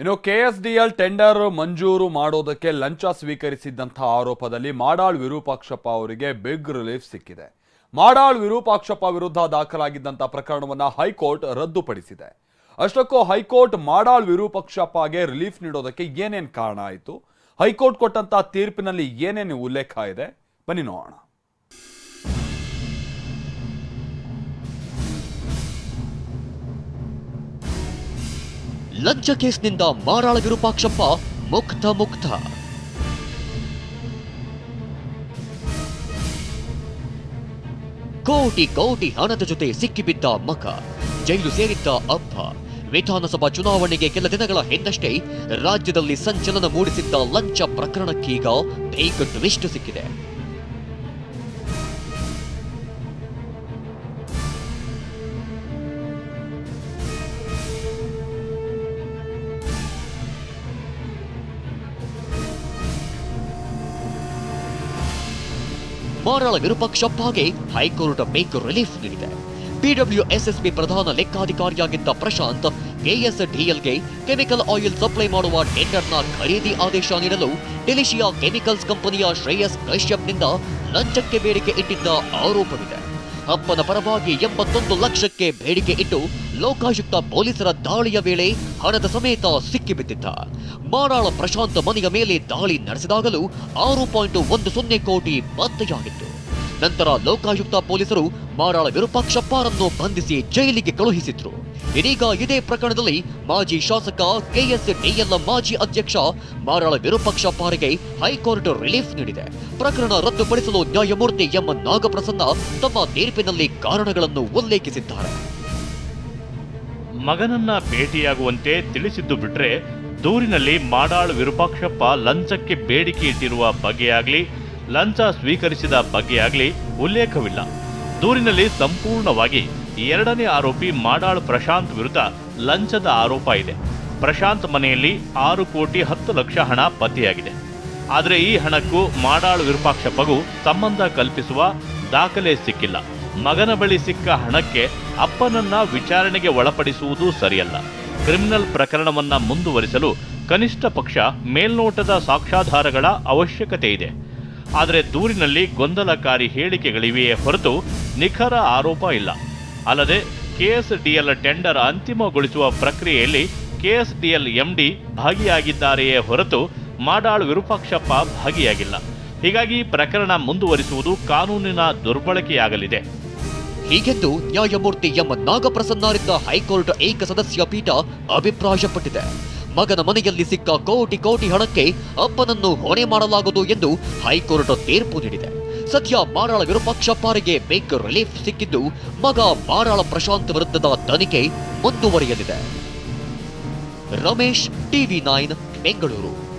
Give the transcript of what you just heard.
ಇನ್ನು KSDL tender ಮಂಜೂರು ಮಾಡೋದಕ್ಕೆ ಲಂಚ ಸ್ವೀಕರಿಸಿದ್ದಂತಹ ಆರೋಪದಲ್ಲಿ ಮಾಡಾಳ್ ವಿರೂಪಾಕ್ಷಪ್ಪ ಅವರಿಗೆ ಬಿಗ್ ರಿಲೀಫ್ ಸಿಕ್ಕಿದೆ. ಮಾಡಾಳ್ ವಿರೂಪಾಕ್ಷಪ್ಪ ವಿರುದ್ಧ ದಾಖಲಾಗಿದ್ದಂಥ ಪ್ರಕರಣವನ್ನ ಹೈಕೋರ್ಟ್ ರದ್ದುಪಡಿಸಿದೆ. ಅಷ್ಟಕ್ಕೂ ಹೈಕೋರ್ಟ್ ಮಾಡಾಳ್ ವಿರೂಪಾಕ್ಷಪ್ಪಗೆ ರಿಲೀಫ್ ನೀಡೋದಕ್ಕೆ ಏನೇನ್ ಕಾರಣ ಆಯಿತು? ಹೈಕೋರ್ಟ್ ಕೊಟ್ಟಂತ ತೀರ್ಪಿನಲ್ಲಿ ಏನೇನು ಉಲ್ಲೇಖ ಇದೆ? ಬನ್ನಿ ನೋಡೋಣ. ಲಂಚ ಕೇಸ್ನಿಂದ ಮಾರಾಳ ವಿರೂಪಾಕ್ಷಪ್ಪ ಮುಕ್ತ ಮುಕ್ತ. ಕೋಟಿ ಕೋಟಿ ಹಣದ ಜೊತೆ ಸಿಕ್ಕಿಬಿದ್ದ ಮಗ, ಜೈಲು ಸೇರಿದ್ದ ಅಪ್ಪ, ವಿಧಾನಸಭಾ ಚುನಾವಣೆಗೆ ಕೆಲ ದಿನಗಳ ಹಿಂದಷ್ಟೇ ರಾಜ್ಯದಲ್ಲಿ ಸಂಚಲನ ಮೂಡಿಸಿದ್ದ ಲಂಚ ಪ್ರಕರಣಕ್ಕೀಗ ಬೇಕಟ್ಟು ಸಿಕ್ಕಿದೆ. ಮಾರಾಳ ವಿರೂಪಾಕ್ಷಪ್ಪಗೆ ಹೈಕೋರ್ಟ್ ಮೇಕ್ ರಿಲೀಫ್ ನೀಡಿದೆ. P W S S B ಪ್ರಧಾನ ಲೆಕ್ಕಾಧಿಕಾರಿಯಾಗಿದ್ದ ಪ್ರಶಾಂತ್ ಕೆಎಸ್ಡಿಎಲ್ಗೆ ಕೆಮಿಕಲ್ ಆಯಿಲ್ ಸಪ್ಲೈ ಮಾಡುವ ಟೆಂಡರ್ನ ಖರೀದಿ ಆದೇಶ ನೀಡಲು ಡೆಲಿಶಿಯಾ ಕೆಮಿಕಲ್ಸ್ ಕಂಪನಿಯ ಶ್ರೇಯಸ್ ಕಶ್ಯಪ್ನಿಂದ ಲಂಚಕ್ಕೆ ಬೇಡಿಕೆ ಇಟ್ಟಿದ್ದ ಆರೋಪವಿದೆ. ಅಪ್ಪನ ಪರವಾಗಿ ಎಂಬತ್ತೊಂದು ಲಕ್ಷಕ್ಕೆ ಬೇಡಿಕೆ ಇಟ್ಟು ಲೋಕಾಯುಕ್ತ ಪೊಲೀಸರ ದಾಳಿಯ ವೇಳೆ ಹಣದ ಸಮೇತ ಸಿಕ್ಕಿಬಿದ್ದಿದ್ದ. ಮಾರಾಳ ಪ್ರಶಾಂತ್ ಮನೆಯ ಮೇಲೆ ದಾಳಿ ನಡೆಸಿದಾಗಲೂ ಆರು ಪಾಯಿಂಟ್ ಒಂದು ಸೊನ್ನೆ ಕೋಟಿ ಪತ್ತೆಯಾಗಿತ್ತು ನಂತರ ಲೋಕಾಯುಕ್ತ ಪೊಲೀಸರು ಮಾರಾಳ ವಿರೂಪಾಕ್ಷಪ್ಪರನ್ನು ಬಂಧಿಸಿ ಜೈಲಿಗೆ ಕಳುಹಿಸಿದ್ರು. ಇದೀಗ ಇದೇ ಪ್ರಕರಣದಲ್ಲಿ ಮಾಜಿ ಶಾಸಕ ಕೆಎಸ್ ಡಿಎಲ್ ಮಾಜಿ ಅಧ್ಯಕ್ಷ ಮಾರಾಳ ವಿರೂಪಾಕ್ಷಪ್ಪರಿಗೆ ಹೈಕೋರ್ಟ್ ರಿಲೀಫ್ ನೀಡಿದೆ. ಪ್ರಕರಣ ರದ್ದುಪಡಿಸಲು ನ್ಯಾಯಮೂರ್ತಿ ಎಂ ನಾಗಪ್ರಸನ್ನ ತಮ್ಮ ತೀರ್ಪಿನಲ್ಲಿ ಕಾರಣಗಳನ್ನು ಉಲ್ಲೇಖಿಸಿದ್ದಾರೆ. ಮಗನನ್ನ ಭೇಟಿಯಾಗುವಂತೆ ತಿಳಿಸಿದ್ದು ಬಿಟ್ರೆ ದೂರಿನಲ್ಲಿ ಮಾಡಾಳ್ ವಿರೂಪಾಕ್ಷಪ್ಪ ಲಂಚಕ್ಕೆ ಬೇಡಿಕೆ ಇಟ್ಟಿರುವ ಬಗ್ಗೆಯಾಗ್ಲಿ ಲಂಚ ಸ್ವೀಕರಿಸಿದ ಬಗ್ಗೆಯಾಗಲಿ ಉಲ್ಲೇಖವಿಲ್ಲ. ದೂರಿನಲ್ಲಿ ಸಂಪೂರ್ಣವಾಗಿ ಎರಡನೇ ಆರೋಪಿ ಮಾಡಾಳ್ ಪ್ರಶಾಂತ್ ವಿರುದ್ಧ ಲಂಚದ ಆರೋಪ ಇದೆ. ಪ್ರಶಾಂತ್ ಮನೆಯಲ್ಲಿ ಆರು ಕೋಟಿ ಹತ್ತು ಲಕ್ಷ ಹಣ ಪತ್ತೆಯಾಗಿದೆ. ಆದರೆ ಈ ಹಣಕ್ಕೂ ಮಾಡಾಳ್ ವಿರೂಪಾಕ್ಷಪ್ಪಗೂ ಸಂಬಂಧ ಕಲ್ಪಿಸುವ ದಾಖಲೆ ಸಿಕ್ಕಿಲ್ಲ. ಮಗನ ಬಳಿ ಸಿಕ್ಕ ಹಣಕ್ಕೆ ಅಪ್ಪನನ್ನ ವಿಚಾರಣೆಗೆ ಒಳಪಡಿಸುವುದು ಸರಿಯಲ್ಲ. ಕ್ರಿಮಿನಲ್ ಪ್ರಕರಣವನ್ನ ಮುಂದುವರಿಸಲು ಕನಿಷ್ಠ ಪಕ್ಷ ಮೇಲ್ನೋಟದ ಸಾಕ್ಷ್ಯಾಧಾರಗಳ ಅವಶ್ಯಕತೆ ಇದೆ. ಆದರೆ ದೂರಿನಲ್ಲಿ ಗೊಂದಲಕಾರಿ ಹೇಳಿಕೆಗಳಿವೆಯೇ ಹೊರತು ನಿಖರ ಆರೋಪ ಇಲ್ಲ. ಅಲ್ಲದೆ ಕೆಎಸ್ಡಿಎಲ್ ಟೆಂಡರ್ ಅಂತಿಮಗೊಳಿಸುವ ಪ್ರಕ್ರಿಯೆಯಲ್ಲಿ ಕೆಎಸ್ಡಿಎಲ್ ಎಂಡಿ ಭಾಗಿಯಾಗಿದ್ದಾರೆಯೇ ಹೊರತು ಮಾಡಾಳ್ ವಿರೂಪಾಕ್ಷಪ್ಪ ಭಾಗಿಯಾಗಿಲ್ಲ. ಹೀಗಾಗಿ ಪ್ರಕರಣ ಮುಂದುವರಿಸುವುದು ಕಾನೂನಿನ ದುರ್ಬಳಕೆಯಾಗಲಿದೆ. ಹೀಗೆಂದು ನ್ಯಾಯಮೂರ್ತಿ ಎಂ. ನಾಗಪ್ರಸನ್ನರಿದ್ದ ಹೈಕೋರ್ಟ್ ಏಕ ಸದಸ್ಯ ಪೀಠ ಅಭಿಪ್ರಾಯಪಟ್ಟಿದೆ. ಮಗನ ಮನೆಯಲ್ಲಿ ಸಿಕ್ಕ ಕೋಟಿ ಕೋಟಿ ಹಣಕ್ಕೆ ಅಪ್ಪನನ್ನು ಹೊಣೆ ಮಾಡಲಾಗದು ಎಂದು ಹೈಕೋರ್ಟ್ ತೀರ್ಪು ನೀಡಿದೆ. ಸದ್ಯ ಮಾರಾಳ ವಿರೂಪಾಕ್ಷಪ್ಪರಿಗೆ ಬೇಕ್ ರಿಲೀಫ್ ಸಿಕ್ಕಿದ್ದು ಮಗ ಮಾರಾಳ ಪ್ರಶಾಂತ್ ವಿರುದ್ಧದ ತನಿಖೆ ಮುಂದುವರಿಯಲಿದೆ. Ramesh, TV nine, Bengaluru.